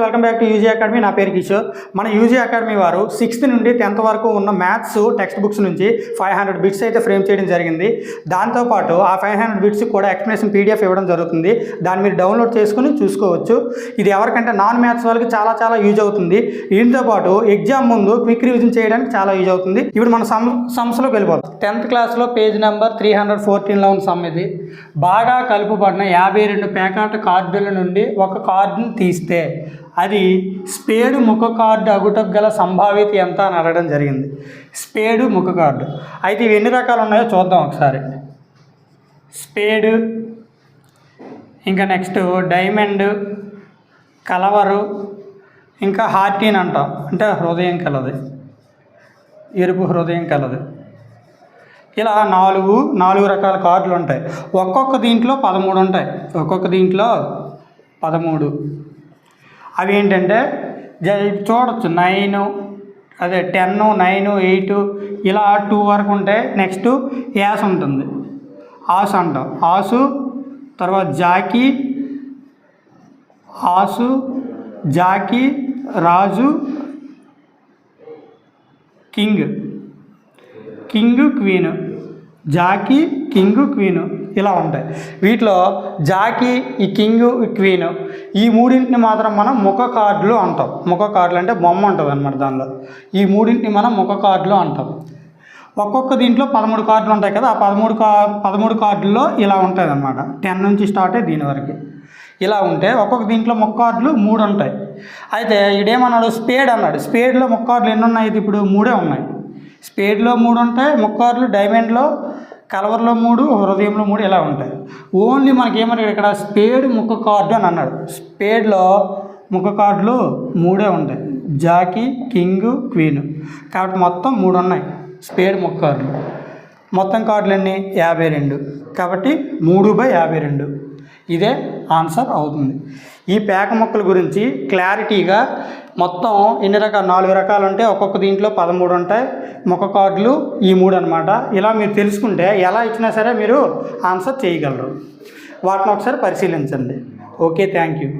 Welcome back to UG academy నా పేరు కిషోర్. మన యూజీ అకాడమీ వారు సిక్స్త్ నుండి టెన్త్ వరకు ఉన్న మ్యాథ్స్ టెక్స్ట్ బుక్స్ నుంచి ఫైవ్ హండ్రెడ్ బిట్స్ అయితే ఫ్రేమ్ చేయడం జరిగింది. దాంతోపాటు ఆ ఫైవ్ హండ్రెడ్ బిట్స్ కూడా ఎక్స్ప్లెనేషన్ పీడిఎఫ్ ఇవ్వడం జరుగుతుంది. దాన్ని మీరు డౌన్లోడ్ చేసుకుని చూసుకోవచ్చు. ఇది ఎవరికంటే నాన్ మ్యాథ్స్ వాళ్ళకి చాలా చాలా యూజ్ అవుతుంది. దీంతో పాటు ఎగ్జామ్ ముందు క్విక్ రివిజన్ చేయడానికి చాలా యూజ్ అవుతుంది. ఇప్పుడు మన సమ్ సమ్స్లోకి వెళ్ళిపోతాం టెన్త్ క్లాస్లో పేజ్ నెంబర్ త్రీ హండ్రెడ్ ఫోర్టీన్లో ఉన్న సమ్ ఇది. బాగా కలుపుబడిన యాభై రెండు పేకాట కార్డుల నుండి ఒక కార్డును తీస్తే అది స్పేడు ముఖ కార్డు అగుటకు గల సంభావ్యత ఎంత అని అడగడం జరిగింది. స్పేడు ముఖ కార్డు. అయితే ఇవి ఎన్ని రకాలు ఉన్నాయో చూద్దాం ఒకసారి. స్పేడు ఇంకా నెక్స్ట్ డైమండ్ కలవరు ఇంకా హార్టీన్ అంటాం. అంటే హృదయం కలది ఎరుపు హృదయం కలదు. ఇలా నాలుగు నాలుగు రకాల కార్డులు ఉంటాయి. ఒక్కొక్క దీంట్లో పదమూడు ఉంటాయి. ఒక్కొక్క దీంట్లో పదమూడు. అవి ఏంటంటే జ చూడొచ్చు నైన్ అదే టెన్ నైన్ ఎయిట్ ఇలా టూ వరకు ఉంటే నెక్స్ట్ యాస్ ఉంటుంది. ఆసు అంటాం. ఆసు తర్వాత జాకీ ఆసు జాకీ రాజు king. King queen. Jackie king queen ఇలా ఉంటాయి. వీటిలో జాకీ ఈ కింగ్ ఈ క్వీన్ ఈ మూడింటిని మాత్రం మనం ముఖ కార్డులు అంటాం. ముఖ కార్డులు అంటే బొమ్మ ఉంటుంది అనమాట దానిలో. ఈ మూడింటిని మనం ముఖ కార్డులు అంటాం. ఒక్కొక్క దీంట్లో పదమూడు కార్డులు ఉంటాయి కదా ఆ పదమూడు కా పదమూడు కార్డుల్లో ఇలా ఉంటుంది అనమాట టెన్ నుంచి స్టార్ట్ అయ్యి దీని వరకు. ఇలా ఉంటే ఒక్కొక్క దీంట్లో ముక్క కార్డులు మూడు ఉంటాయి. అయితే ఇడేమన్నాడు? స్పేడ్ అన్నాడు. స్పేడ్లో ముక్క కార్డులు ఎన్ని ఉన్నాయి? ఇది ఇప్పుడు మూడే ఉన్నాయి. స్పేడ్లో మూడు ఉంటాయి ముక్కార్లు డైమండ్లో కలవర్లో మూడు హృదయంలో మూడు ఇలా ఉంటాయి. ఓన్లీ మనకి ఏమన్నాడు ఇక్కడ? స్పేడ్ ముక్క కార్డు అని అన్నాడు. స్పేడ్లో ముక్క కార్డులు మూడే ఉంటాయి. జాకీ కింగ్ క్వీన్. కాబట్టి మొత్తం మూడు ఉన్నాయి. స్పేడ్ ముక్క కార్డులు. మొత్తం కార్డులన్నీ యాభై రెండు. కాబట్టి మూడు బై యాభై రెండు. ఇదే ఆన్సర్ అవుతుంది. ఈ పేక మొక్కల గురించి క్లారిటీగా మొత్తం ఎన్ని రకాల? నాలుగు రకాలు ఉంటాయి ఒక్కొక్క దీంట్లో పదమూడు ఉంటాయి. మొక్క కార్డులు ఈ మూడు అనమాట ఇలా మీరు తెలుసుకుంటే ఎలా ఇచ్చినా సరే మీరు ఆన్సర్ చేయగలరు. వాటిని ఒకసారి పరిశీలించండి. Okay thank you.